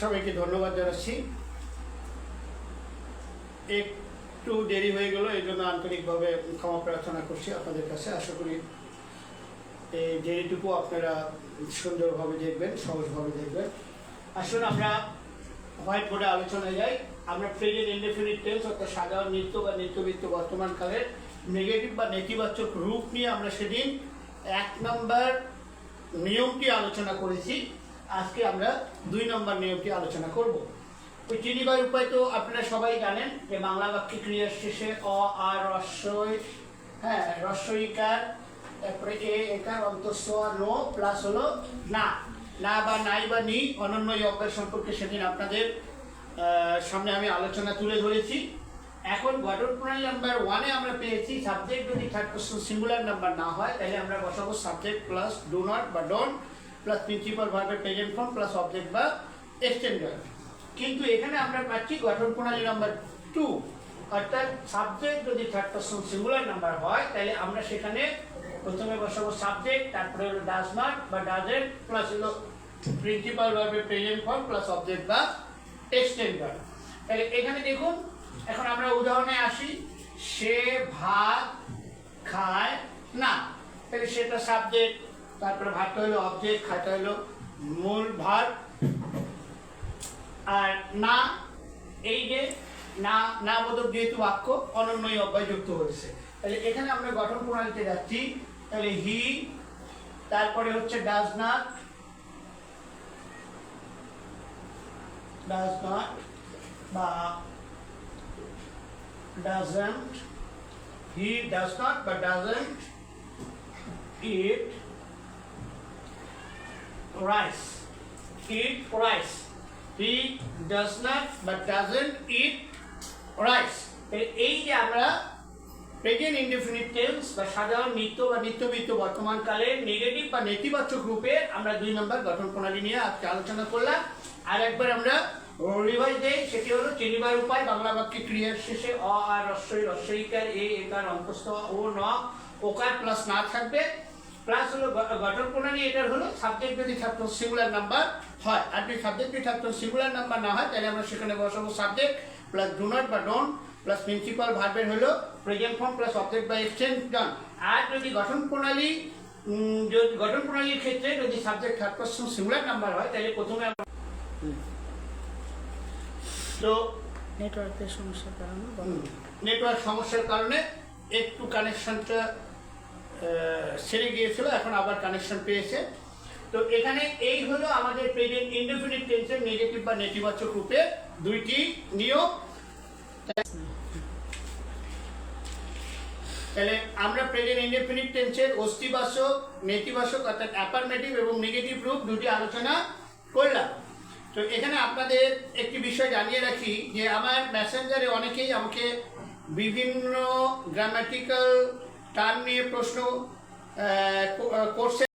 সবাইকে ধন্যবাদ জানাচ্ছি। একটু দেরি হয়ে গেল, এই জন্য আন্তরিকভাবে ক্ষমা প্রার্থনা করছি আপনাদের কাছে। আশা করি এই দেরিটুকু আপনারা সুন্দরভাবে দেখবেন, সহজভাবে দেখবেন। আসুন আমরা হোয়াইট বোর্ডে আলোচনায় যাই। আমরা প্রেজেন্ট ইনডেফিনিট টেন্স অর্থাৎ সাধারণ নৃত্য বা নিত্যবৃত্ত বর্তমানকালের নেগেটিভ বা নেতিবাচক রূপ নিয়ে আমরা সেদিন এক নম্বর নিয়মটি আলোচনা করেছি। আজকে আমরা দুই নম্বর নিয়মটি আলোচনা করব। ওই চিনিবার উপায় তো আপনারা সবাই জানেন যে বাংলা বাক্যে ক্রিয়ার শেষে অ আর রস্বই হ্যাঁ রস্বইকার তারপরে এ, একার অন্তঃস্থ নো, প্লাস হলো না। না বা নাই বা নি অনন্য এই সম্পর্কে সেদিন আপনাদের সামনে আমি আলোচনা তুলে ধরেছি। এখন গঠন প্রণালী নাম্বার ওয়ানে আমরা পেয়েছি সাবজেক্ট যদি থার্ড পার্সন সিঙ্গুলার নাম্বার না হয়, তাহলে আমরা বসাবো সাবজেক্ট প্লাস ডু নট বা ডোন্ট প্লাস প্রিন্সিপাল ভার্বের প্রেজেন্ট ফর্ম প্লাস অবজেক্ট বা এক্সটেন্ডার কিন্তু এখানে আমরা পাচ্ছি গঠন প্রণালী নাম্বার টু অর্থাৎ সাবজেক্ট যদি থার্ড পার্সন সিঙ্গুলার নাম্বার হয়, তাহলে আমরা সেখানে প্রথমে বসাবো সাবজেক্ট তারপরে হলো ডাজ নট বা ডাজেন্ট প্লাস হলো প্রিন্সিপাল ভার্বের প্রেজেন্ট ফর্ম প্লাস অবজেক্ট বা এক্সটেন্ডার তাহলে এখানে দেখুন, এখন আমরা উদাহরণে আসি, সে ভাত খায় না। তাহলে সেটা সাবজেক্ট তারপরে ভাতটা হলো অবজেক্ট খাটা হলো মূল ভাত। আর না, এই যে না না বোধক যেহেতু বাক্য, অনন্যই অব্যয় যুক্ত হয়েছে। তাহলে এখানে আমরা গঠন প্রণালীতে যাচ্ছি। তাহলে হি তারপরে হচ্ছে ডাজ নট ডাজ নট বা doesn't, he does not but doesn't eat rice. Eat rice. He does not, but doesn't eat rice. এই যে আমরা প্রেজেন্ট ইনডেফিনিট টেন্স বা সাধারণ নিত্য বা নিত্যবৃত্ত বর্তমানকালে নেগেটিভ বা নেতিবাচক রূপে আমরা দুই নম্বর গঠন প্রণালী নিয়ে আজকে আলোচনা করলাম। আর একবার আমরা রিভাইজ দেই, সেটি হলো চিনিবার উপায় বাংলা বাক্যে ক্রিয়ার শেষে অ আর রস্বই রস্বইকার এ, একার অন্তস্থ, ও, ন, ওকার প্লাস না থাকবে। প্লাস হলো গঠন প্রণালী এটার হলো সাবজেক্ট যদি ছাত্র সিঙ্গুলার নাম্বার হয়। আর যদি সাবজেক্ট যদি ছাত্র সিঙ্গুলার নাম্বার না হয় তাহলে আমরা সেখানে বসাবো সাবজেক্ট প্লাস ডু নট বা ডোন্ট প্লাস প্রিন্সিপাল ভার্বের হলো প্রেজেন্ট ফর্ম প্লাস অবজেক্ট বা এক্সটেনশন আর যদি গঠন প্রণালী যদি গঠন প্রণালীর ক্ষেত্রে যদি subject third person singular number হয় তাহলে প্রথমে আমরা তো নেটওয়ার্কের সমস্যার কারণে নেটওয়ার্ক সমস্যার কারণে একটু কানেকশনটা সেরে গিয়েছিল, এখন আবার কানেকশন পেয়েছে। তো এখানে এই হলো আমাদের প্রেজেন্ট ইনডেফিনিট টেন্সের নেগেটিভ বা নেতিবাচক রূপে দুইটি নিয়ম। তাহলে আমরা প্রেজেন্ট ইনডেফিনিট টেন্সের অস্তিবাচক নেতিবাচক অর্থাৎ অ্যাফার্মেটিভ এবং নেগেটিভ রূপ দুটি আলোচনা করলাম। তো এখানে আপনাদের একটি বিষয় জানিয়ে রাখি যে আমার মেসেঞ্জারে অনেকেই আমাকে বিভিন্ন গ্রামাটিক্যাল টার্ম নিয়ে প্রশ্ন আহ, কো- আহ, করছে।